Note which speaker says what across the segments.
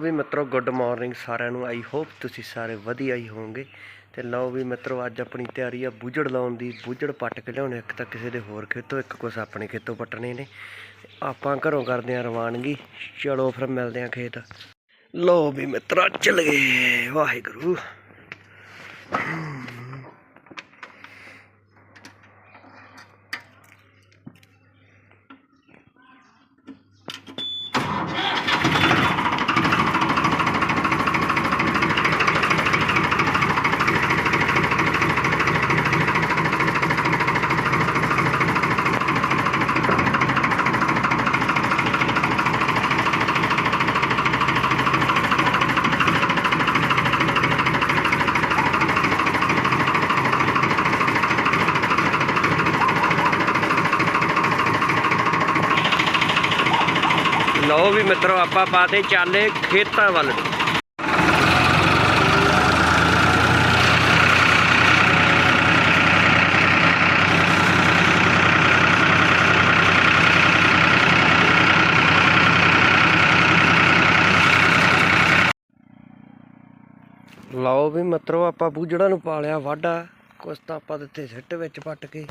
Speaker 1: ਵੀ ਮਿੱਤਰੋ good morning ਸਾਰਿਆਂ ਨੂੰ। ਆਈ ਹੋਪ ਤੁਸੀਂ ਸਾਰੇ ਵਧੀਆ ਹੀ ਹੋਵੋਗੇ। ਤੇ ਲਓ ਵੀ ਮਿੱਤਰੋ, ਅੱਜ ਆਪਣੀ ਤਿਆਰੀ ਆ ਬੂਝੜ ਲਾਉਣ ਦੀ। ਬੂਝੜ ਪੱਟ ਕੇ ਲਿਆਉਣੇ ਇੱਕ ਤਾਂ ਕਿਸੇ ਦੇ ਹੋਰ ਖੇਤੋਂ, ਇੱਕ ਕੁਛ ਆਪਣੇ ਖੇਤੋਂ ਪੱਟਣੇ ਨੇ। ਆਪਾਂ ਘਰੋਂ ਕਰਦੇ ਆ ਰਵਾਨਗੀ। ਚਲੋ ਫਿਰ ਮਿਲਦੇ ਆ ਖੇਤ। ਲਓ ਵੀ ਮਿੱਤਰਾ, ਚੱਲ ਗਏ। ਵਾਹਿਗੁਰੂ। ਲਓ ਵੀ ਮਿੱਤਰੋ, ਆਪਾਂ ਪਾਤੇ ਚਾਲੇ ਖੇਤਾਂ ਵੱਲ। ਲਓ ਵੀ ਮਿੱਤਰੋ, ਆਪਾਂ ਬੂਜੜਾ ਨੂੰ ਪਾਲਿਆ ਵਾਢਾ। ਕੁਛ ਤਾਂ ਆਪਾਂ ਦਿੱਤੇ ਸਿੱਟ ਵਿੱਚ ਪੱਟ ਕੇ।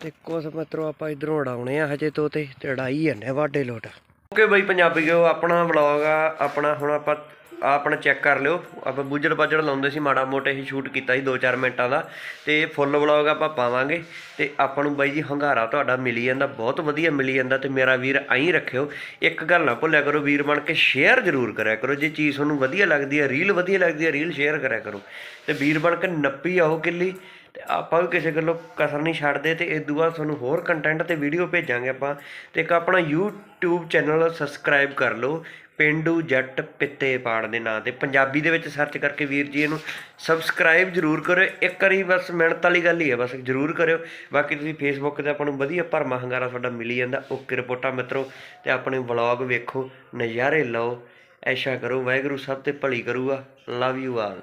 Speaker 1: ਤੇ ਕੁਛ ਮਿੱਤਰੋ, ਆਪਾਂ ਇਧਰੋਂ ਉਡਾਉਣੇ ਆ ਹਜੇ ਤੋਂ ਤੇ ਉਡਾਈ ਜਾਂਦੇ ਆ ਵਾਢੇ ਲੋਟ। ਓਕੇ ਬਈ ਪੰਜਾਬੀਓ ਆਪਣਾ ਵਲੌਗ ਆ ਆਪਣਾ ਹੁਣ ਆਪਾਂ ਆਹ ਆਪਣਾ ਚੈੱਕ ਕਰ ਲਿਓ। ਆਪਾਂ ਬੂਜੜ ਬਾਜੜ ਲਾਉਂਦੇ ਸੀ, ਮਾੜਾ ਮੋਟਾ ਹੀ ਸ਼ੂਟ ਕੀਤਾ ਸੀ 2-4 ਮਿੰਟਾਂ ਦਾ। ਤੇ ਫੁੱਲ ਵਲੌਗ ਆਪਾਂ ਪਾਵਾਂਗੇ। ਤੇ ਆਪਾਂ ਨੂੰ ਬਾਈ ਜੀ ਹੰਗਾਰਾ ਤੁਹਾਡਾ ਮਿਲੀ ਜਾਂਦਾ, ਬਹੁਤ ਵਧੀਆ ਮਿਲੀ ਜਾਂਦਾ ਤੇ ਮੇਰਾ ਵੀਰ ਐਂ ਰੱਖਿਓ, ਇੱਕ ਗੱਲ ਨਾ ਭੁੱਲਿਆ ਕਰੋ ਵੀਰ ਬਣ ਕੇ ਸ਼ੇਅਰ ਜ਼ਰੂਰ ਕਰਿਆ ਕਰੋ। ਜੇ ਚੀਜ਼ ਤੁਹਾਨੂੰ ਵਧੀਆ ਲੱਗਦੀ ਹੈ ਰੀਲ ਵਧੀਆ ਲੱਗਦੀ ਹੈ ਰੀਲ ਸ਼ੇਅਰ ਕਰਿਆ ਕਰੋ। ਤੇ ਵੀਰ ਬਣ ਕੇ ਨੱਪੀ ਆਓ ਕਿੱਲੀ। ਤੇ ਆਪਾਂ ਵੀ ਕਿਸੇ ਗੱਲੋਂ ਕਸਰ ਨਹੀਂ ਛੱਡਦੇ ਤੇ ਇਦੋਂ ਬਾਅਦ ਤੁਹਾਨੂੰ ਹੋਰ ਕੰਟੈਂਟ ਤੇ ਵੀਡੀਓ ਭੇਜਾਂਗੇ ਆਪਾਂ। ਤੇ ਇੱਕ ਆਪਣਾ YouTube ਚੈਨਲ ਸਬਸਕ੍ਰਾਈਬ ਕਰ ਲਓ। ਪੇਂਡੂ ਜੱਟ ਪਿੱਤੇ ਪਾੜ ਦੇ ਨਾਂ ਤੇ। ਪੰਜਾਬੀ ਦੇ ਵਿੱਚ ਸਰਚ ਕਰਕੇ ਵੀਰ ਜੀ ਇਹਨੂੰ ਸਬਸਕ੍ਰਾਈਬ ਜਰੂਰ ਕਰਿਓ। ਇੱਕ ਵਾਰੀ ਬਸ ਮਿਹਨਤ ਵਾਲੀ ਗੱਲ ਹੀ ਹੈ, ਬਸ ਜਰੂਰ ਕਰਿਓ। ਬਾਕੀ ਤੁਸੀਂ ਫੇਸਬੁੱਕ ਤੇ ਆਪਾਂ ਨੂੰ ਵਧੀਆ ਭਰਮਾ ਹੰਗਾਰਾ ਤੁਹਾਡਾ ਮਿਲੀ ਜਾਂਦਾ। ਓਕੇ ਰਿਪੋਰਟਾਂ ਮਿੱਤਰੋ, ਤੇ ਆਪਣੇ ਵਲੌਗ ਵੇਖੋ, ਨਜ਼ਾਰੇ ਲਓ, ਐਸ਼ਾ ਕਰੋ, ਵਾਹਿਗੁਰੂ ਸਭ ਤੇ ਭਲੀ ਕਰੂਗਾ। Love you all